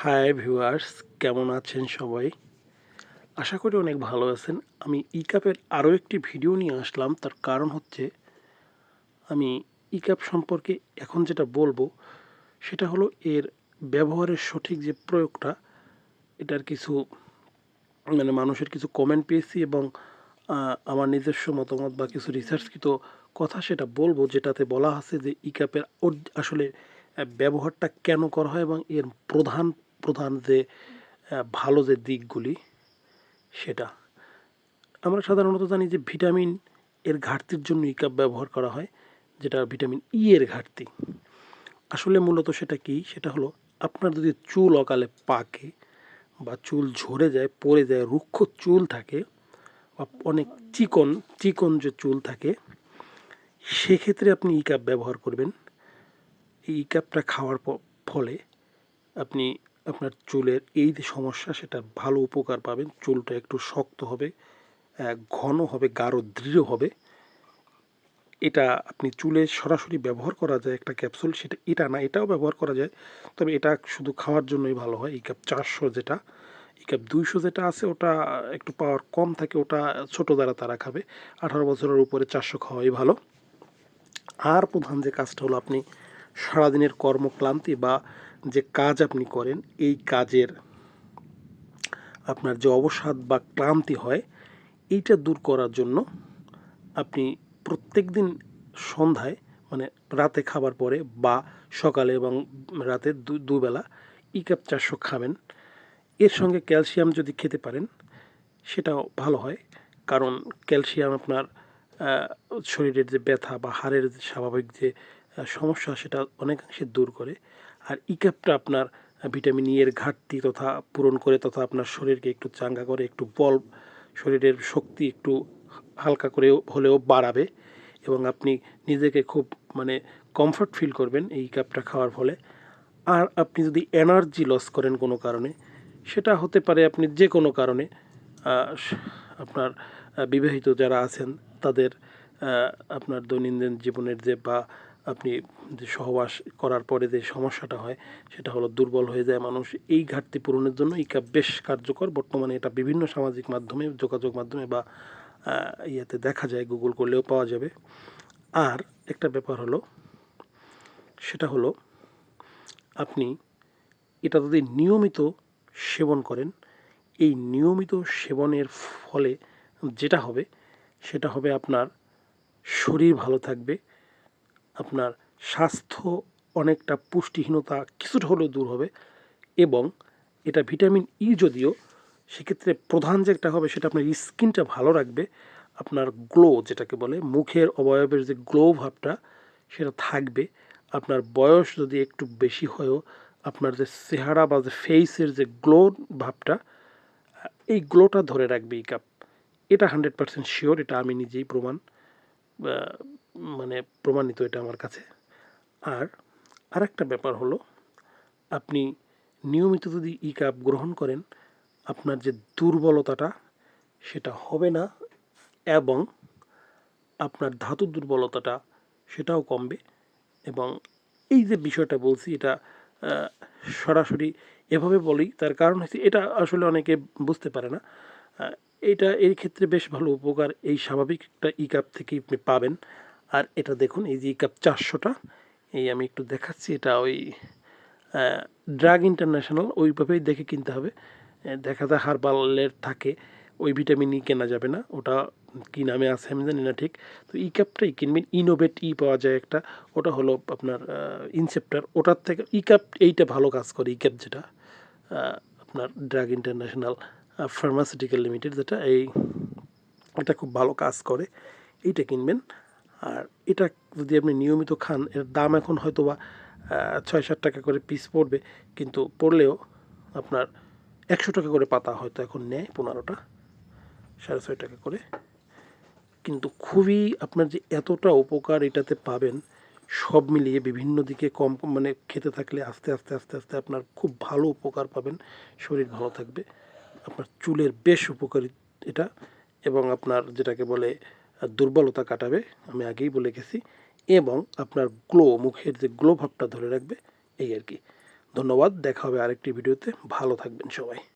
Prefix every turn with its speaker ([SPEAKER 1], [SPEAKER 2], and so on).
[SPEAKER 1] Hi viewers কেমন আছেন সবাই? আশা করি অনেক ভালো আছেন। আমি ই কাপের আরও একটি ভিডিও নিয়ে আসলাম। তার কারণ হচ্ছে, আমি ই কাপ সম্পর্কে এখন যেটা বলব, সেটা হলো এর ব্যবহারের সঠিক যে প্রয়োগটা, এটার কিছু মানে মানুষের কিছু কমেন্ট পেয়েছি এবং আমার নিজস্ব মতামত বা কিছু রিসার্চকৃত কথা সেটা বলব, যেটাতে বলা আছে যে ই কাপের আসলে ব্যবহারটা কেন করা হয় এবং এর প্রধান প্রধান যে ভালো যে দিকগুলি, সেটা। আমরা সাধারণত জানি যে ভিটামিন এর ঘাটতির জন্য ই কাপ ব্যবহার করা হয়, যেটা ভিটামিন ই এর ঘাটতি। আসলে মূলত সেটা কি? সেটা হলো আপনার যদি চুল অকালে পাকে বা চুল ঝরে যায়, পড়ে যায়, রুক্ষ চুল থাকে বা অনেক চিকন চিকন যে চুল থাকে, সেক্ষেত্রে আপনি ই কাপ ব্যবহার করবেন। এই ই কাপটা খাওয়ার ফলে আপনি আপনার চুলের এই যে সমস্যা, সেটা ভালো উপকার পাবেন। চুলটা একটু শক্ত হবে ঘন হবে, গাঢ়, দৃঢ় হবে। এটা আপনি চুলে সরাসরি ব্যবহার করা যায় একটা ক্যাপসুল, সেটা এটা না, এটাও ব্যবহার করা যায়। তবে এটা শুধু খাওয়ার জন্যই ভালো হয়। এই কাপ চারশো যেটা, এই কাপ দুইশো যেটা আছে, ওটা একটু পাওয়ার কম থাকে, ওটা ছোটো দ্বারা তারা খাবে। আঠারো বছরের উপরে চারশো খাওয়াই ভালো। আর প্রধান যে কাজটা হলো আপনি সারাদিনের কর্মক্লান্তি বা যে কাজ আপনি করেন, এই কাজের আপনার যে অবসাদ বা ক্লান্তি হয়, এইটা দূর করার জন্য আপনি প্রত্যেক দিন সন্ধ্যায় মানে রাতে খাবার পরে বা সকালে এবং রাতে দুবেলা ই কাপ চারশো খাবেন। এর সঙ্গে ক্যালসিয়াম যদি খেতে পারেন, সেটাও ভালো হয়। কারণ ক্যালসিয়াম আপনার শরীরের যে ব্যথা বা হাড়ের স্বাভাবিক যে সমস্যা সেটা অনেকাংশে দূর করে। আর ই ক্যাপটা আপনার ভিটামিন ই এর ঘাটতি তথা পূরণ করে তথা আপনার শরীরকে একটু চাঙ্গা করে, একটু বল, শরীরের শক্তি একটু হালকা করে হলেও বাড়াবে এবং আপনি নিজেকে খুব মানে কমফর্ট ফিল করবেন এই ক্যাপটা খাওয়ার ফলে। আর আপনি যদি এনার্জি লস করেন কোনো কারণে, সেটা হতে পারে আপনি যে কোনো কারণে আপনার বিবাহিত যারা আছেন, তাদের আপনার দৈনন্দিন জীবনের যে বা আপনি সহবাস করার পরে যে সমস্যাটা হয়, সেটা হলো দুর্বল হয়ে যায় মানুষ। এই ঘাটতি পূরণের জন্য এই কাপ বেশ কার্যকর। বর্তমানে এটা বিভিন্ন সামাজিক মাধ্যমে, যোগাযোগ মাধ্যমে বা ইয়েতে দেখা যায় গুগল করলেও পাওয়া যাবে। আর একটা ব্যাপার হলো, সেটা হলো, আপনি এটা যদি নিয়মিত সেবন করেন, এই নিয়মিত সেবনের ফলে যেটা হবে, সেটা হবে আপনার শরীর ভালো থাকবে আপনার স্বাস্থ্য অনেকটা পুষ্টিহীনতা কিছুটা হলেও দূর হবে এবং এটা ভিটামিন ই যদিও, সেক্ষেত্রে প্রধান যেটা হবে সেটা আপনার স্কিনটা ভালো রাখবে। আপনার গ্লো যেটাকে বলে, মুখের অবয়বের যে গ্লো ভাবটা সেটা থাকবে। আপনার বয়স যদি একটু বেশি হয়েও, আপনার যে চেহারা বা যে ফেসের যে গ্লো ভাবটা, এই গ্লোটা ধরে রাখবে এই কাপ এটা হান্ড্রেড পার্সেন্ট শিওর এটা আমি নিজেই প্রমাণ মানে প্রমাণিত এটা আমার কাছে। আর আরেকটা ব্যাপার হলো, আপনি নিয়মিত যদি ই কাপ গ্রহণ করেন, আপনার যে দুর্বলতাটা, সেটা হবে না এবং আপনার ধাতু দুর্বলতাটা সেটাও কমবে এবং এই যে বিষয়টা বলছি, এটা সরাসরি এভাবে বলি, তার কারণ হচ্ছে এটা আসলে অনেকে বুঝতে পারে না। এটা এই ক্ষেত্রে বেশ ভালো উপকার এই স্বাভাবিক একটা ই কাপ থেকে আপনি পাবেন। আর এটা দেখুন, এই যে ই কাপ চারশোটা, এই আমি একটু দেখাচ্ছি, এটা ওই ড্রাগ ইন্টারন্যাশনাল ওইভাবেই দেখে কিনতে হবে। দেখা যায় হারবালের থাকে, ওই ভিটামিন ই কেনা যাবে না, ওটা কী নামে আছে আমি জানি না ঠিক। তো ই ক্যাপটাই কিনবেন ইনোভেট ই পাওয়া যায় একটা, ওটা হলো আপনার ইনসেপ্টার ওটার থেকে ই ক্যাপ এইটা ভালো কাজ করে ই ক্যাপ যেটা আপনার ড্রাগ ইন্টারন্যাশনাল ফার্মাসিউটিক্যাল লিমিটেড যেটা এই, এটা খুব ভালো কাজ করে, এইটা কিনবেন। আর এটা যদি আপনি নিয়মিত খান, এর দাম এখন হয়তো বা ছয় সাত টাকা করে পিস পড়বে, কিন্তু পড়লেও আপনার একশো টাকা করে পাতা হয়তো এখন নেয় পনেরোটা, সাড়ে ছয় টাকা করে। কিন্তু খুবই আপনার যে এতটা উপকার এটাতে পাবেন, সব মিলিয়ে বিভিন্ন দিকে কম মানে খেতে থাকলে আস্তে আস্তে আস্তে আস্তে আপনার খুব ভালো উপকার পাবেন, শরীর ভালো থাকবে। আপনার চুলের বেশ উপকারী এটা এবং আপনার যেটাকে বলে দুর্বলতা কাটাবে, আমি আগেই বলে গেছি, এবং আপনার গ্লো, মুখের যে গ্লো ভাবটা ধরে রাখবে, এই আর কি। ধন্যবাদ, দেখা হবে আরেকটি ভিডিওতে। ভালো থাকবেন সবাই।